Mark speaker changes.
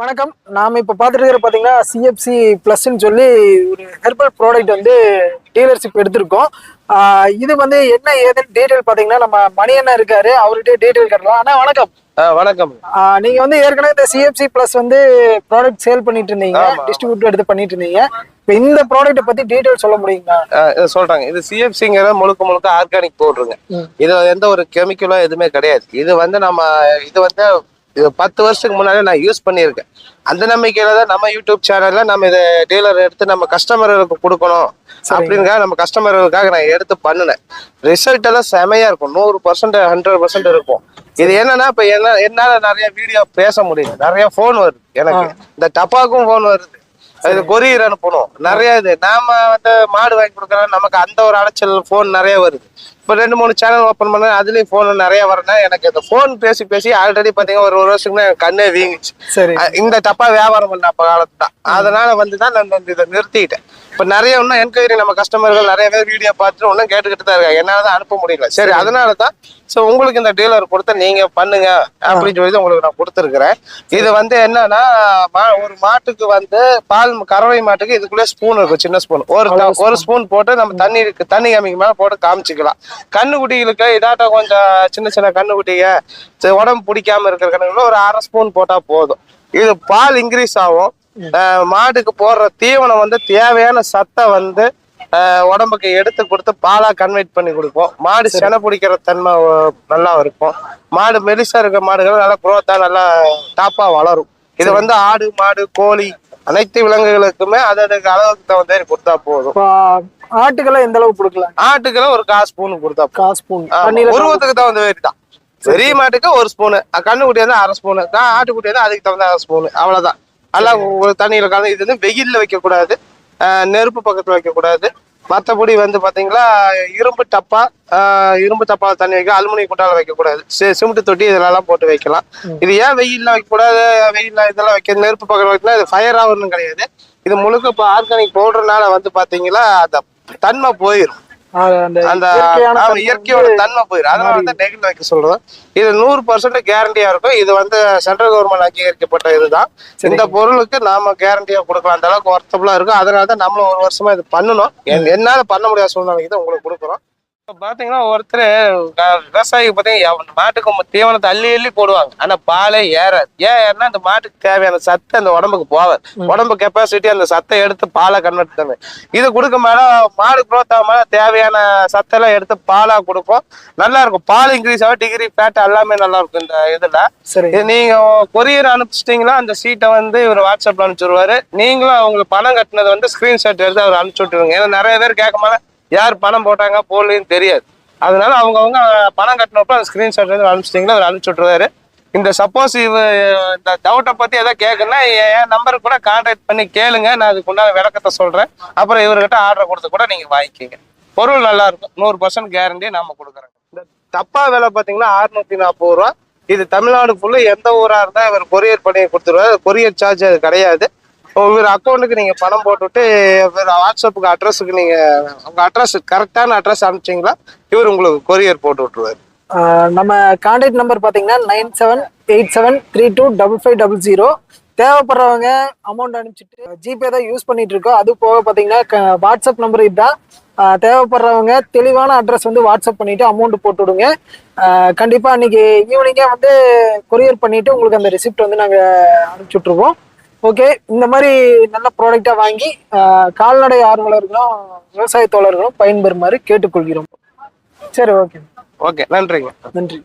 Speaker 1: வணக்கம். நாம இப்ப பார்த்துட்டு இருக்கிற பாத்தீங்கன்னா சிஎஃப்சி பிளஸ்ன்னு சொல்லி ஒரு ஹெர்பல் ப்ராடக்ட் வந்து டீலர்ஷிப் எடுத்திருக்கோம். இது வந்து என்ன ஏதுன்னு டீட்டெயில் பாத்தீங்கன்னா நம்ம மணி அண்ணா இருக்காரு. அவர்கிட்ட டீட்டெயில் கேட்டலாம். அண்ணா வணக்கம்.
Speaker 2: வணக்கம்.
Speaker 1: நீங்க வந்து ஏற்கனவே இந்த சிஎஃப்சி பிளஸ் வந்து ப்ராடக்ட் சேல் பண்ணிட்டு இருந்தீங்க. டிஸ்ட்ரிபியூட் எடுத்து பண்ணிட்டு இருந்தீங்க. இப்போ இந்த ப்ராடக்ட்டை பத்தி டீட்டெயில் சொல்ல முடியுங்களா?
Speaker 2: சொல்றாங்க. இது சிஎஃப்சிங்கிற முழுக்க முழுக்க ஆர்கானிக் பவுடருங்க
Speaker 1: ம்.
Speaker 2: இது எந்த ஒரு கெமிக்கலோ எதுவுமே கிடையாது. இது வந்து நம்ம இது வந்து இது பத்து வருஷத்துக்கு முன்னாடி நான் யூஸ் பண்ணியிருக்கேன். அந்த நம்பிக்கையில தான் நம்ம யூடியூப் சேனல்ல நம்ம இதை டீலர் எடுத்து நம்ம கஸ்டமர்களுக்கு கொடுக்கணும் அப்படிங்கிற நம்ம கஸ்டமர்களுக்காக நான் எடுத்து பண்ணினேன். ரிசல்ட் எல்லாம் செமையா இருக்கும். நூறு பர்சன்ட் ஹண்ட்ரட் பர்சன்ட் இருக்கும். இது என்னன்னா இப்ப என்ன என்னால நிறைய வீடியோ பேச முடியல. நிறைய ஃபோன் வருது எனக்கு. இந்த டப்பாக்கும் ஃபோன் வருது. இது கொரியர் அனுப்பணும். நிறைய இது நாம வந்து மாடு வாங்கி கொடுக்குறோம் நமக்கு அந்த ஒரு அலைச்சல் ஃபோன் நிறைய வருது. இப்போ ரெண்டு மூணு சேனல் ஓப்பன் பண்ண அதுலயும் ஃபோன் நிறைய வரனா எனக்கு இந்த ஃபோன் பேசி பேசி ஆல்ரெடி பாத்தீங்கன்னா ஒரு ஒரு வருஷத்துக்கு எனக்கு கண்ணே வீங்கிச்சு
Speaker 1: சரி.
Speaker 2: இந்த டப்பா வியாபாரம் பண்ண அப்ப காலத்து தான் அதனால வந்து தான் நான் வந்து இதை நிறுத்திட்டேன். இப்ப நிறைய இன்னும் என்கொயரி நம்ம கஸ்டமர்கள் நிறைய பேர் வீடியோ பார்த்துட்டு இன்னும் கேட்டுக்கிட்டு தான் இருக்காங்க. என்னால தான் அனுப்ப முடியல. சரி அதனால தான் ஸோ உங்களுக்கு இந்த டீலர் கொடுத்து நீங்க பண்ணுங்க அப்படின்னு சொல்லி உங்களுக்கு நான் கொடுத்துருக்கிறேன். இது வந்து என்னன்னா ஒரு மாட்டுக்கு வந்து பால் கறவை மாட்டுக்கு இதுக்குள்ளே ஸ்பூன் இருக்கும் சின்ன ஸ்பூன் ஒரு ஒரு ஸ்பூன் போட்டு நம்ம தண்ணி தண்ணி காமிக்கு மேல போட்டு காமிச்சிக்கலாம். கண்ணுக்குட்டிகளுக்கு இதாட்டம் கொஞ்சம் சின்ன சின்ன கண்ணுக்குட்டிங்க உடம்பு பிடிக்காம இருக்கிற கண்ணுக்குள்ள ஒரு அரை ஸ்பூன் போட்டா போதும். இது பால் இன்க்ரீஸ் ஆகும். மாட்டுக்கு போடுற தீவனம் வந்து தேவையான சத்தை வந்து உடம்புக்கு எடுத்து கொடுத்து பாலா கன்வெர்ட் பண்ணி கொடுப்போம் மாடு செனை பிடிக்கிற தன்மை நல்லா இருக்கும். மாடு மெலிசா இருக்க மாடுகள் நல்லா குரோத்தா நல்லா டாப்பா வளரும். இது வந்து ஆடு மாடு கோழி அனைத்து விலங்குகளுக்குமே அதற்கு அளவுக்கு தகுந்த மாதிரி கொடுத்தா போதும்.
Speaker 1: ஆட்டுக்கெல்லாம் எந்த அளவுக்கு கொடுக்கலாம்
Speaker 2: ஆட்டுக்கெல்லாம் ஒரு காசு ஸ்பூன் கொடுத்தா
Speaker 1: காசு ஸ்பூன்.
Speaker 2: உருவத்துக்கு தகுந்த மாதிரி தான். பெரிய மாட்டுக்கு ஒரு ஸ்பூனு கண்ணுக்குட்டி வந்து அரை ஸ்பூனு ஆட்டுக்குட்டி வந்து அதுக்கு தகுந்த அரை ஸ்பூனு அவ்வளவுதான். எல்லாம் ஒரு தண்ணியில கலந்து இது வந்து வெயில்ல வைக்க கூடாது நெருப்பு பக்கத்துல வைக்க கூடாது மற்றபடி வந்து பாத்தீங்களா இரும்பு டப்பா இரும்பு டப்பால தண்ணி வைக்க அலுமினியம் குண்டால வைக்க கூடாது சி- சிமெண்ட் தொட்டி இதெல்லாம் போட்டு வைக்கலாம். இது ஏன் வெயில்ல வைக்க கூடாது வெயில்ல இதெல்லாம் வைக்க நெருப்பு பக்கம் வைக்கலாம் இது ஃபயர் ஆகுன்னு கிடையாது. இது முழுக்க இப்போ ஆர்கானிக் பவுடர்னால வந்து பாத்தீங்களா அந்த தன்மை போயிடும்
Speaker 1: அந்த
Speaker 2: இயற்கையோட தன்மை போயிடும் அதனால வந்து நெகிழ் வைக்க சொல்றோம். இது நூறு பர்சன்ட் கேரண்டியா இருக்கும். இது வந்து சென்ட்ரல் கவர்மெண்ட் அங்கீகரிக்கப்பட்ட இதுதான். இந்த பொருளுக்கு நாம கேரண்டியா கொடுக்கலாம். அந்த அளவுக்கு ஒர்த்தபுளா இருக்கும். அதனால தான் நம்மளும் ஒரு வருஷமா இது பண்ணணும். என்- என்னால பண்ண முடியாத சூழ்நிலைக்கு தான் உங்களுக்கு கொடுக்குறோம். பாத்தீங்கன்னா ஒருத்தர் விவசாயி பாத்தீங்கன்னா மாட்டுக்கு தீவனத்தை அள்ளி அள்ளி போடுவாங்க. ஆனா பாலே ஏறாது ஏன் ஏறினா அந்த மாட்டுக்கு தேவையான சத்து அந்த உடம்புக்கு போகாது. உடம்பு கெப்பாசிட்டி அந்த சத்தை எடுத்து பாலை கன்வெர்ட் பண்ணு இது கொடுக்க மேல மாடு growth ஆக மேல தேவையான சத்தெல்லாம் எடுத்து பாலா கொடுப்போம். நல்லா இருக்கும் பால் இன்க்ரீஸ் ஆகும் டிகிரி ஃபேட் எல்லாமே நல்லா இருக்கும் இந்த இதுல.
Speaker 1: சரி.
Speaker 2: நீங்க கொரியர் அனுப்பிச்சிட்டீங்களா அந்த சீட்டை வந்து இவர் வாட்ஸ்அப்ல அனுப்பிச்சிருவாரு. நீங்களும் அவங்களுக்கு பணம் கட்டினது வந்து ஸ்கிரீன்ஷாட் எடுத்து அவர் அனுப்பிச்சு விட்டுருங்க. ஏன்னா நிறைய பேர் கேட்க மேல யார் பணம் போட்டாங்க போடலன்னு தெரியாது. அதனால அவங்க அவங்க பணம் கட்டினப்ப அந்த ஸ்க்ரீன்ஷாட் வந்து அனுப்பிச்சிட்டிங்களா? அவர் அனுப்பிச்சி விட்டுருவாரு. இந்த சப்போஸ் இவ இந்த டவுட்டை பற்றி எதாவது கேட்குன்னா என் நம்பருக்கு கூட கான்டாக்ட் பண்ணி கேளுங்க. நான் அதுக்கு உண்டான விளக்கத்தை சொல்கிறேன் அப்புறம் இவர்கிட்ட ஆர்டர் கொடுத்து கூட நீங்கள் வாங்கிக்கிங்க. பொருள் நல்லா இருக்கும். நூறு பர்சன்ட் கேரண்டி நம்ம கொடுக்குறோம். இந்த தப்பா விலை பார்த்தீங்கன்னா அறுநூத்தி நாற்பது ரூபா. இது தமிழ்நாடு ஃபுல்லு எந்த ஊராக இருந்தால் இவர் கொரியர் பண்ணி கொடுத்துருவாரு. கொரியர் சார்ஜ் அது கிடையாது. ஒவ்வொரு அக்கௌண்ட்டுக்கு நீங்கள் பணம் போட்டுவிட்டு வாட்ஸ்அப்புக்கு அட்ரஸுக்கு நீங்கள் உங்கள் அட்ரஸ் கரெக்டான அட்ரஸ் அனுப்பிச்சிங்களா? இவர் உங்களுக்கு கொரியர் போட்டு
Speaker 1: விட்ருவார் நம்ம கான்டாக்ட் நம்பர் பார்த்தீங்கன்னா nine seven eight seven three two double five double zero தேவைப்படுறவங்க அமௌண்ட் அனுப்பிச்சிட்டு ஜிபே தான் யூஸ் பண்ணிட்டு இருக்கோம். அது போக பார்த்தீங்கன்னா வாட்ஸ்அப் நம்பர் இதுதான் தேவைப்படுறவங்க தெளிவான அட்ரஸ் வந்து வாட்ஸ்அப் பண்ணிட்டு அமௌண்ட் போட்டு விடுங்க. கண்டிப்பாக அன்னைக்கு ஈவினிங்கே வந்து கொரியர் பண்ணிட்டு உங்களுக்கு அந்த ரெசிப்ட் வந்து நாங்கள் அனுப்பிச்சி விட்ருவோம் ஓகே இந்த மாதிரி நல்ல ப்ராடக்டாக வாங்கி கால்நடை ஆர்வலர்களும் விவசாய தோழர்களும் பயன்பெறுமாறு கேட்டுக்கொள்கிறோம். சரி ஓகே
Speaker 2: ஓகே நன்றிங்க.
Speaker 1: நன்றி.